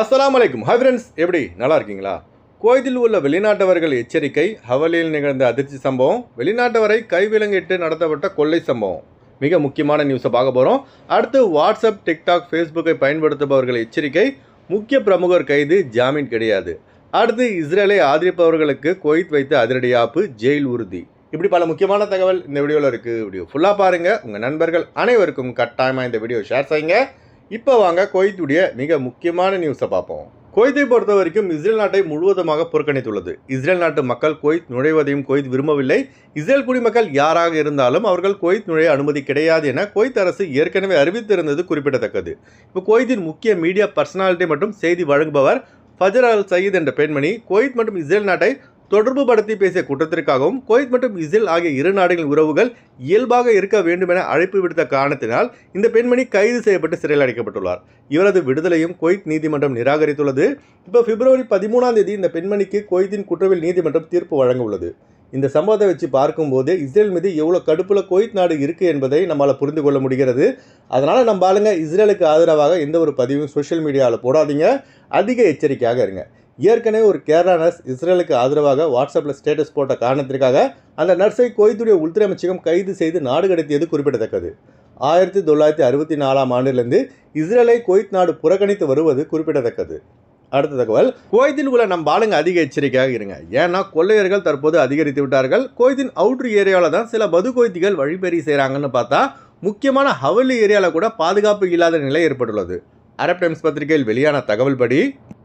அஸ்லாம் அலைக்கும் hi friends எப்படி? நல்லா இருக்கீங்களா கோயிலில் உள்ள வெளிநாட்டவர்கள் எச்சரிக்கை ஹவலியில் நிகழ்ந்த அதிர்ச்சி சம்பவம் வெளிநாட்டவரை கைவிலங்கிட்டு நடத்தப்பட்ட கொள்ளை சம்பவம். மிக முக்கியமான நியூஸை பார்க்க போகிறோம் அடுத்து வாட்ஸ்அப் டிக்டாக் ஃபேஸ்புக்கை பயன்படுத்துபவர்கள் எச்சரிக்கை முக்கிய பிரமுகர் கைது ஜாமீன் கிடையாது. அடுத்து இஸ்ரேலை ஆதரிப்பவர்களுக்கு குவைத் வைத்த அதிரடியாப்பு ஜெயில் உறுதி. இப்படி பல முக்கியமான தகவல் இந்த வீடியோவில் இருக்குது வீடியோ ஃபுல்லாக பாருங்கள் உங்கள் நண்பர்கள் அனைவருக்கும் கட்டாயமாக இந்த வீடியோ ஷேர் செய்யுங்க. இப்போ வாங்க குவைத்துடைய மிக முக்கியமான நியூஸை பார்ப்போம். குவைத்தை பொறுத்த வரைக்கும் இஸ்ரேல் நாட்டை முழுவதுமாக புறக்கணித்துள்ளது. இஸ்ரேல் நாட்டு மக்கள் குவைத் நுழைவதையும் குவைத் விரும்பவில்லை. இஸ்ரேல் குடிமக்கள் யாராக இருந்தாலும் அவர்கள் குவைத் நுழைய அனுமதி கிடையாது என குவைத் அரசு ஏற்கனவே அறிவித்திருந்தது குறிப்பிடத்தக்கது. இப்போ குவைத்தின் முக்கிய மீடியா பர்சனாலிட்டி மற்றும் செய்தி வழங்குபவர் ஃபஜர் அல் சயீத் என்ற பெண்மணி. குவைத் மற்றும் இஸ்ரேல் நாட்டை தொடர்பு படுத்தி பேசிய குற்றத்திற்காகவும் குவைத் மற்றும் இஸ்ரேல் ஆகிய இரு நாடுகளின் உறவுகள் இயல்பாக இருக்க வேண்டும் என அழைப்பு விடுத்த காரணத்தினால் இந்த பெண்மணி கைது செய்யப்பட்டு சிறையில் அடைக்கப்பட்டுள்ளார். இவரது விடுதலையும் குவைத் நீதிமன்றம் நிராகரித்துள்ளது. இப்போ பிப்ரவரி பதிமூணாம் தேதி இந்த பெண்மணிக்கு குவைத்தின் குற்றவியல் நீதிமன்றம் தீர்ப்பு வழங்க உள்ளது இந்த சம்பவத்தை வச்சு பார்க்கும்போது இஸ்ரேல் மீது எவ்வளோ கடுப்பில் குவைத் நாடு இருக்குது என்பதை நம்மளால் புரிந்து கொள்ள முடிகிறது. அதனால் நம்ம ஆளுங்க இஸ்ரேலுக்கு ஆதரவாக எந்த ஒரு பதிவும் சோஷியல் மீடியாவில் போடாதீங்க. அதிக எச்சரிக்கையாக இருங்க. ஏற்கனவே ஒரு கேரளா நர்ஸ் இஸ்ரேலுக்கு ஆதரவாக வாட்ஸ்அப்பில் ஸ்டேட்டஸ் போட்ட காரணத்திற்காக அந்த நர்ஸை குவைத்துடைய உள்துறை அமைச்சகம் கைது செய்து நாடு கடத்தியது குறிப்பிடத்தக்கது. ஆயிரத்தி தொள்ளாயிரத்தி அறுபத்தி நாலாம் ஆண்டிலிருந்து இஸ்ரேலை கொய்த் நாடு புறக்கணித்து வருவது குறிப்பிடத்தக்கது. அடுத்த தகவல் குவைத்தில் உள்ள நம் ஆளுங்க அதிக எச்சரிக்கையாக இருங்க. ஏன்னா கொள்ளையர்கள் தற்போது அதிகரித்து விட்டார்கள். கோய்தின் அவுட்ரு ஏரியாவில் தான் சில மது கொய்திகள் வழிபறி செய்கிறாங்கன்னு பார்த்தா முக்கியமான ஹவலி ஏரியாவில் கூட பாதுகாப்பு இல்லாத நிலை ஏற்பட்டுள்ளது. அரப் டைம்ஸ் பத்திரிகையில் வெளியான தகவல் படி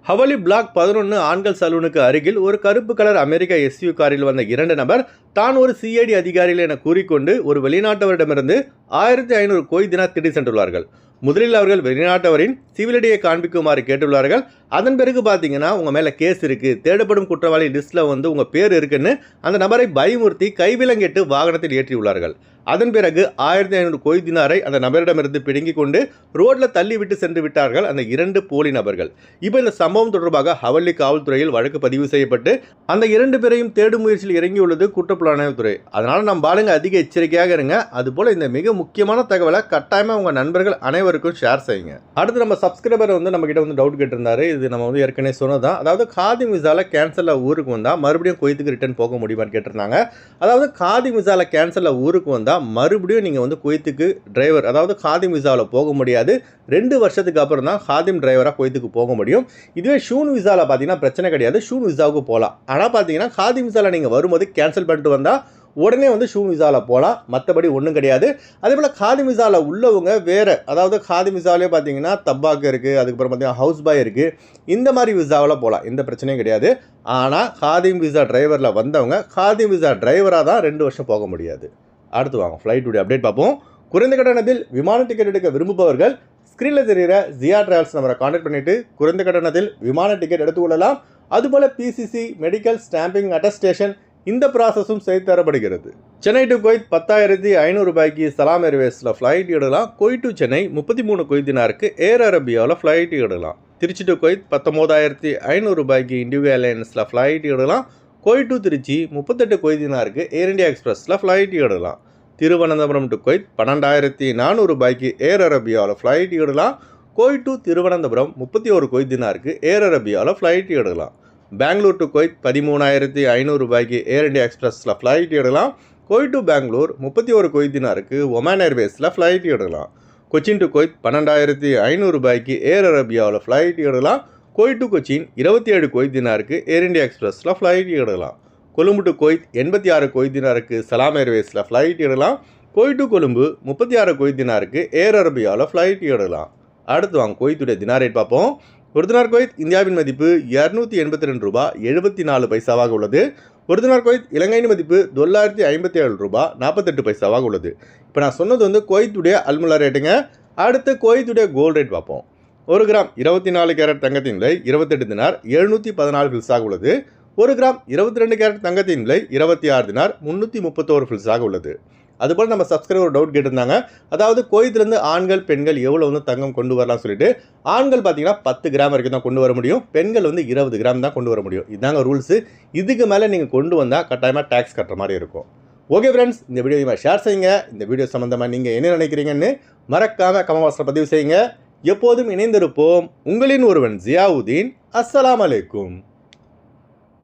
ஹவலி பிளாக் பதினொன்று ஆண்கள் சலூனுக்கு அருகில் ஒரு கருப்பு கலர் அமெரிக்க எஸ்யூ காரில் வந்த இரண்டு நபர் தான் ஒரு சிஐடி அதிகாரிகள் என கூறிக்கொண்டு ஒரு வெளிநாட்டவரிடமிருந்து ஆயிரத்தி ஐநூறு கோய் தினா திட்டி சென்றுள்ளார்கள். முதலில் அவர்கள் வெளிநாட்டவரின் சிவிலடியை காண்பிக்குமாறு கேட்டுள்ளார்கள். அதன் பிறகு பார்த்தீங்கன்னா உங்கள் மேலே கேஸ் இருக்குது தேடப்படும் குற்றவாளி லிஸ்ட்டில் வந்து உங்கள் பேர் இருக்குன்னு அந்த நபரை பயமுறுத்தி கைவிலங்கிட்டு வாகனத்தில் ஏற்றியுள்ளார்கள். அதன் பிறகு ஆயிரத்தி ஐநூறு கொய் தினாரை அந்த நபரிடமிருந்து பிடுங்கிக் கொண்டு ரோட்டில் தள்ளி விட்டு சென்று விட்டார்கள் அந்த இரண்டு போலி நபர்கள். இப்போ இந்த சம்பவம் தொடர்பாக ஹவல்லி காவல்துறையில் வழக்கு பதிவு செய்யப்பட்டு அந்த இரண்டு பேரையும் தேடும் முயற்சியில் இறங்கியுள்ளது குற்றப்புலனாய்வுத்துறை. அதனால் நம்ம பாருங்க அதிக எச்சரிக்கையாக இருங்க. அதுபோல் இந்த மிக முக்கியமான தகவலை கட்டாயமாக உங்கள் நண்பர்கள் அனைவருக்கும் ஷேர் செய்யுங்க. அடுத்து நம்ம சப்ஸ்கிரைபர் வந்து நம்ம கிட்ட வந்து டவுட் கேட்டிருந்தாரு. இது நம்ம வந்து ஏற்கனவே சொன்னதான் அதாவது காதி விசால கேன்சலில் ஊருக்கு வந்தால் மறுபடியும் குவைத்துக்கு ரிட்டர்ன் போக முடியுமான்னு கேட்டிருந்தாங்க. அதாவது காதி விசால கேன்சலில் ஊருக்கு வந்தால் மறுபடியும் நீங்கள் வந்து குவைத்துக்கு டிரைவர் அதாவது காதிம் விசாவில் போக முடியாது. ரெண்டு வருஷத்துக்கு அப்புறம் தான் காதிம் டிரைவராக குவைத்துக்கு போக முடியும். இதுவே ஷூன் விசாவில் பார்த்தீங்கன்னா பிரச்சனை கிடையாது. ஷூன் விசாவுக்கு போகலாம் ஆனால் பார்த்தீங்கன்னா காதிம் விசாவில் நீங்கள் வரும்போது கேன்சல் பண்ணிட்டு வந்தால் உடனே வந்து ஷூ மிசாவில் போகலாம் மற்றபடி ஒன்றும் கிடையாது. அதே போல் காதி மிசாவில் உள்ளவங்க வேறு அதாவது காதி மிசாவிலே பார்த்தீங்கன்னா தப்பாக்கு இருக்குது அதுக்கப்புறம் பார்த்தீங்கன்னா ஹவுஸ் பாய் இருக்குது இந்த மாதிரி விசாவில் போகலாம் எந்த பிரச்சனையும் கிடையாது. ஆனால் காதிம் விசா டிரைவரில் வந்தவங்க காதிம் விசா டிரைவராக தான் ரெண்டு வருஷம் போக முடியாது. அடுத்து வாங்க ஃப்ளைட்டுடைய அப்டேட் பார்ப்போம். குறைந்த கட்டணத்தில் விமான டிக்கெட் எடுக்க விரும்புபவர்கள் ஸ்க்ரீனில் தெரிகிற ஜியா டிராவல்ஸ் நம்பரை காண்டாக்ட் பண்ணிவிட்டு குறைந்த கட்டணத்தில் விமான டிக்கெட் எடுத்துக்கொள்ளலாம் அதுபோல் பிசிசி மெடிக்கல் ஸ்டாம்பிங் அட்டஸ்டேஷன் இந்த ப்ராசஸும் செய்து தரப்படுகிறது. சென்னை டு கொய்த் பத்தாயிரத்தி ஐநூறு ரூபாய்க்கு சலாம் ஏர்வேஸில் ஃப்ளைட் இடலாம் கொய் டு சென்னை முப்பத்தி மூணு கொய்தினாருக்கு ஏர் அரேபியாவில் ஃப்ளைட் இடலாம் திருச்சி டு கொய்த் பத்தொம்போதாயிரத்தி ஐநூறு ரூபாய்க்கு இண்டிகோ ஏர்லைன்ஸில் ஃப்ளைட் இடலாம் கொய் டு திருச்சி முப்பத்தெட்டு கொய்தினாருக்கு ஏர் இந்தியா எக்ஸ்பிரஸில் ஃப்ளைட் இடலாம் திருவனந்தபுரம் டு கொய்த் பன்னெண்டாயிரத்தி நானூறு ரூபாய்க்கு ஏர் அரேபியாவில் ஃப்ளைட் இடலாம் கோய் டு திருவனந்தபுரம் முப்பத்தி ஒரு கொய்தினாருக்கு ஏர் அரேபியாவில் ஃப்ளைட் எடுக்கலாம். பெங்களூர் டு கொய்த் பதிமூணாயிரத்தி ஐநூறு ரூபாய்க்கு ஏர் இண்டியா எக்ஸ்பிரஸில் ஃப்ளைட் எடுக்கலாம். கொய் டு பெங்களூர் முப்பத்தி ஒரு கொய்தினாருக்கு ஒமான் ஏர்வேஸில் ஃப்ளைட் எடுக்கலாம். கொச்சின் டு கொய்த் பன்னெண்டாயிரத்தி ஐநூறு ரூபாய்க்கு ஏர் அரேபியாவில் ஃப்ளைட் எடுக்கலாம். கொய் டு கொச்சின் இருபத்தி ஏழு கொய்தினாருக்கு ஏர் இண்டியா எக்ஸ்பிரஸில் ஃப்ளைட் எடுக்கலாம். கொழும்பு டு கொய்த் எண்பத்தி ஆறு கொய்தினாருக்கு சலாம் ஏர்வேஸில் ஃப்ளைட் எடுக்கலாம். கொய் டு கொழும்பு முப்பத்தி ஆறு கொய்தினாருக்கு ஏர் அரேபியாவில் ஃப்ளைட் எடுக்கலாம். அடுத்து வாங்க கொய்த்துடைய தினார் ரேட் பார்ப்போம். ஒரு தினார் கொய்த் இந்தியாவின் மதிப்பு இரநூத்தி எண்பத்தி ரெண்டு ரூபாய் எழுபத்தி நாலு பைசாவாக உள்ளது. ஒரு தினார் கொய்த் இலங்கையின் மதிப்பு தொள்ளாயிரத்தி ஐம்பத்தி ஏழு ரூபா நாற்பத்தெட்டு பைசாவாக உள்ளது. இப்போ நான் சொன்னது வந்து கொய்த்துடைய அல்முலா ரேட்டுங்க. அடுத்து கொய்த்துடைய கோல்டு ரேட் பார்ப்போம். ஒரு கிராம் இருபத்தி நாலு கேரட் தங்கத்தின் விலை இருபத்தெட்டு தினார் எழுநூற்றி பதினாலு ஃபில்ஸாக உள்ளது. ஒரு கிராம் இருபத்தி ரெண்டு கேரட் தங்கத்தின் விலை இருபத்தி ஆறு தினார் முந்நூற்றி முப்பத்தோரு ஃபில்ஸாக உள்ளது. அதுபோல் நம்ம சப்ஸ்கிரைபர் ஒரு டவுட் கேட்டிருந்தாங்க. அதாவது கோயத்துலேருந்து ஆண்கள் பெண்கள் எவ்வளோ வந்து தங்கம் கொண்டு வரலாம்னு சொல்லிட்டு ஆண்கள் பார்த்தீங்கன்னா பத்து கிராம் வரைக்கும் தான் கொண்டு வர முடியும். பெண்கள் வந்து இருபது கிராம் தான் கொண்டு வர முடியும். இதாங்க ரூல்ஸு இதுக்கு மேலே நீங்கள் கொண்டு வந்தால் கட்டாயமாக டேக்ஸ் கட்டுற மாதிரி இருக்கும். ஓகே ஃப்ரெண்ட்ஸ் இந்த வீடியோ ஷேர் செய்யுங்க. இந்த வீடியோ சம்மந்தமாக நீங்கள் என்ன நினைக்கிறீங்கன்னு மறக்காமல் கமவாசனை பதிவு செய்யுங்க. எப்போதும் இணைந்திருப்போம். உங்களின் ஒருவன் ஜியாவுதீன். அஸ்ஸலாம் அலைக்கும்.